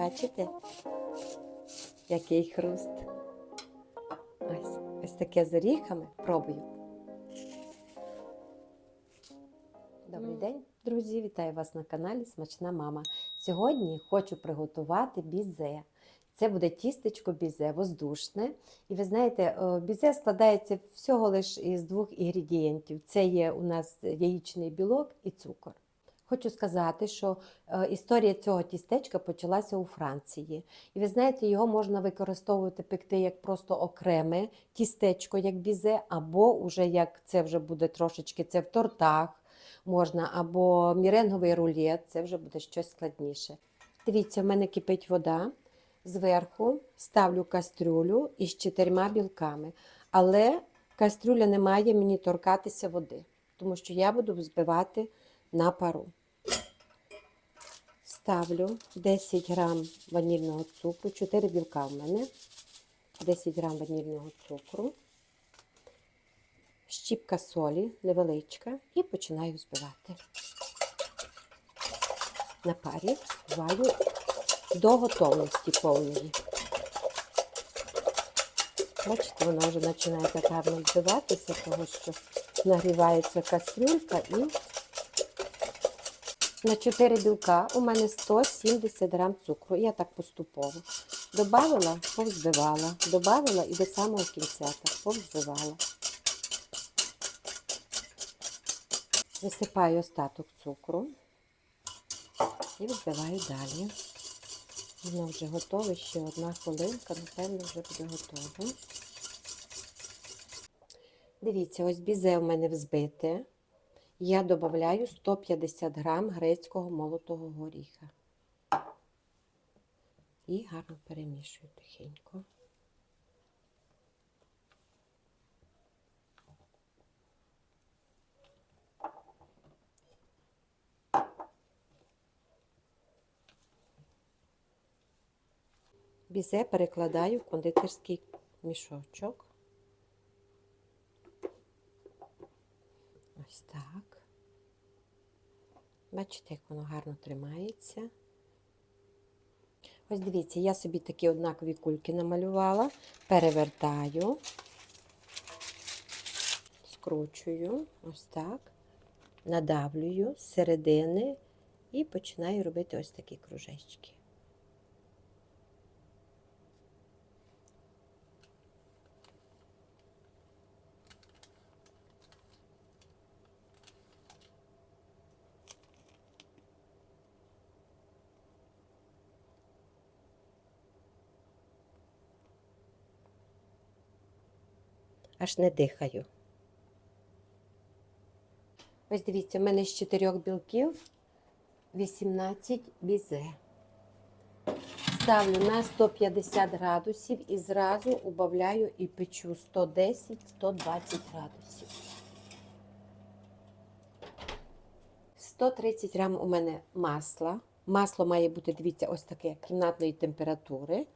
Бачите? Який хруст. Ось, ось таке з оріхами. Пробую. Добрий день, друзі! Вітаю вас на каналі Смачна Мама. Сьогодні хочу приготувати бізе. Це буде тістечко бізе, воздушне. І ви знаєте, е, бізе складається всього лише із двох інгредієнтів. Це є у нас яєчний білок і цукор. Хочу сказати, що е, історія цього тістечка почалася у Франції. І ви знаєте, його можна використовувати пекти як просто окреме тістечко, як бізе, або уже як це вже буде трошечки це в тортах можна, або міренговий рулет, це вже буде щось складніше. Дивіться, в мене кипить вода. Зверху ставлю кастрюлю із чотирма білками. Але кастрюля не має мені торкатися води, тому що я буду взбивати на пару. Ставлю 10 грам ванільного цукру, 4 білка в мене, 10 грам ванільного цукру, щіпка солі невеличка і починаю збивати. На парі ваю до готовності повної. Бачите, вона вже починає так гарно збиватися, тому що нагрівається кастрюлька і на 4 білка у мене 170 грам цукру. Я так поступово. Добавила, повзбивала, добавила і до самого кінця так повзбивала. Висипаю остаток цукру і відбиваю далі. Воно вже готове, ще одна хвилинка, напевно, вже буде готове. Дивіться, ось бізе у мене взбите. Я додаю 150 грам грецького молотого горіха. І гарно перемішую тихенько. Бізе перекладаю в кондитерський мішочок. Ось так. Бачите, як воно гарно тримається. Ось дивіться, я собі такі однакові кульки намалювала, перевертаю, скручую, ось так, надавлюю з середини і починаю робити ось такі кружечки. Аж не дихаю. Ось дивіться, в мене з чотирьох білків 18 бізе. Ставлю на 150 градусів і зразу убавляю і печу 110-120 градусів. 130 грам у мене масла. Масло має бути, дивіться, ось таке кімнатної температури.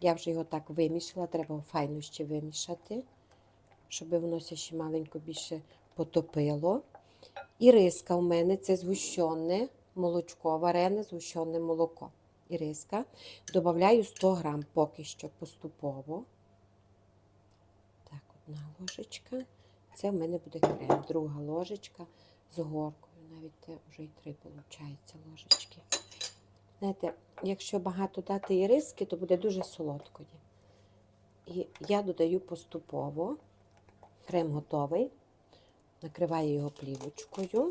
Я вже його так вимішала, треба файно ще вимішати щоб воно ще маленько більше потопило. І риска у мене це згущене молочко, варене згущене молоко. І риска. Добавляю 100 грам поки що поступово. Так, одна ложечка. Це в мене буде крем. Друга ложечка з горкою. Навіть це вже й три, виходить, ложечки. Знаєте, якщо багато дати і риски, то буде дуже солодкою. І я додаю поступово. Крем готовий. Накриваю його плівочкою,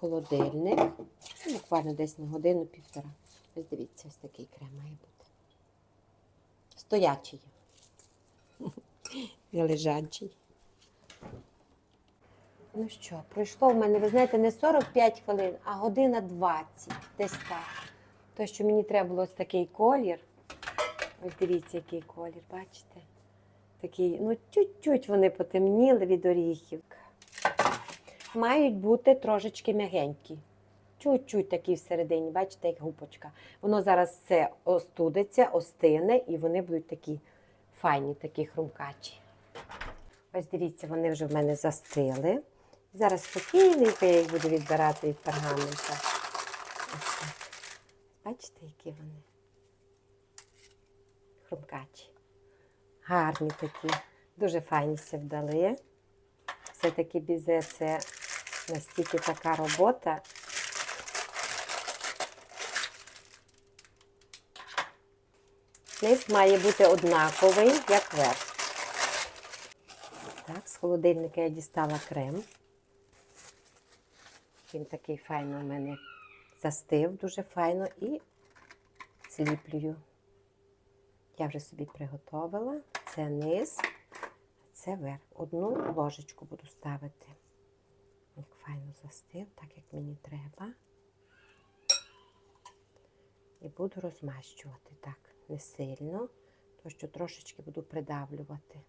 холодильник. Ну, буквально десь на годину-півтора. Ось дивіться, ось такий крем має бути. Стоячий. Не лежачий. Ну що, пройшло в мене, ви знаєте, не 45 хвилин, а година 20. Десь так. То, що мені треба було ось такий колір. Ось дивіться, який колір, бачите? Такі, ну, чуть-чуть вони потемніли від оріхів. Мають бути трошечки м'ягенькі. Чуть-чуть такі всередині, бачите, як гупочка. Воно зараз все остудиться, остине, і вони будуть такі файні, такі хрумкачі. Ось дивіться, вони вже в мене застили. Зараз спокійненько я їх буду відбирати від пергамента. Ось так. Бачите, які вони? хрумкачі. Гарні такі, дуже файні се вдали. Все-таки бізе це настільки така робота. Низ має бути однаковий, як верх. Так, з холодильника я дістала крем. Він такий файно у мене застив, дуже файно і зліплюю. Я вже собі приготовила. Це низ, це верх. Одну ложечку буду ставити. Як файно застив, так як мені треба. І буду розмащувати так, не сильно, то що трошечки буду придавлювати.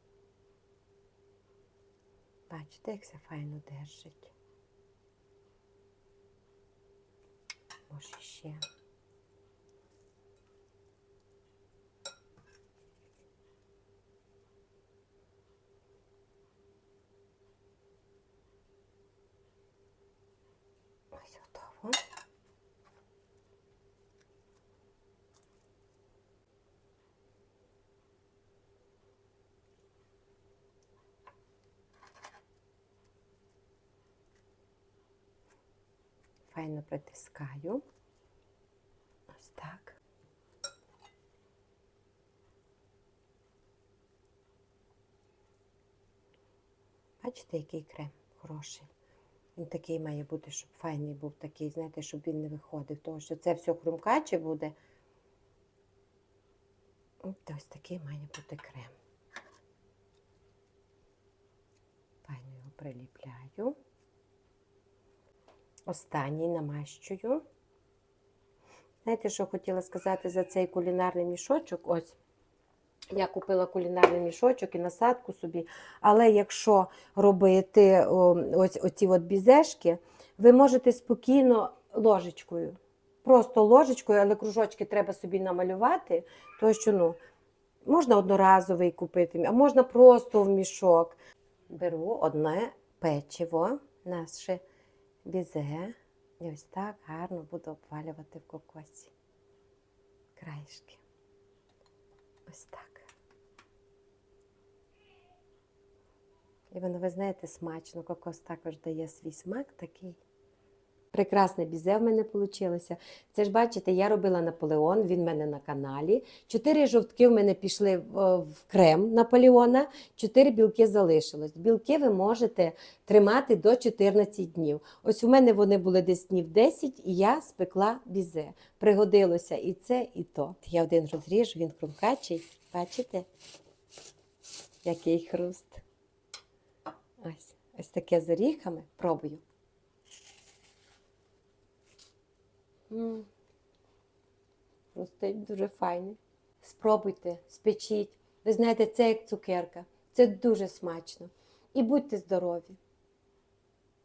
Бачите, як це файно держить. Може ще. Ось готово. Файно притискаю. Ось так. Бачите, який крем хороший. Він такий має бути, щоб файний був такий, знаєте, щоб він не виходив. Тому що це все хрумкаче буде. Ось такий має бути крем. Файно його приліпляю. Останній намащую. Знаєте, що хотіла сказати за цей кулінарний мішочок? Ось. Я купила кулінарний мішочок і насадку собі. Але якщо робити ось оці от бізешки, ви можете спокійно ложечкою. Просто ложечкою, але кружочки треба собі намалювати, тому що ну, можна одноразовий купити, а можна просто в мішок. Беру одне печиво, наше бізе. І ось так гарно буду обвалювати в кокосі. Краєшки. Ось так. І воно, ви знаєте, смачно. Кокос також дає свій смак такий. Прекрасне бізе в мене вийшло. Це ж бачите, я робила Наполеон, він в мене на каналі. Чотири жовтки в мене пішли в, в крем Наполеона, чотири білки залишилось. Білки ви можете тримати до 14 днів. Ось у мене вони були десь днів 10, і я спекла бізе. Пригодилося і це, і то. Я один розріжу, він хрумкачий. Бачите? Який хруст. Ось, ось таке з оріхами. Пробую. М. Дуже файний. Спробуйте, спечіть. Ви знаєте, це як цукерка. Це дуже смачно. І будьте здорові!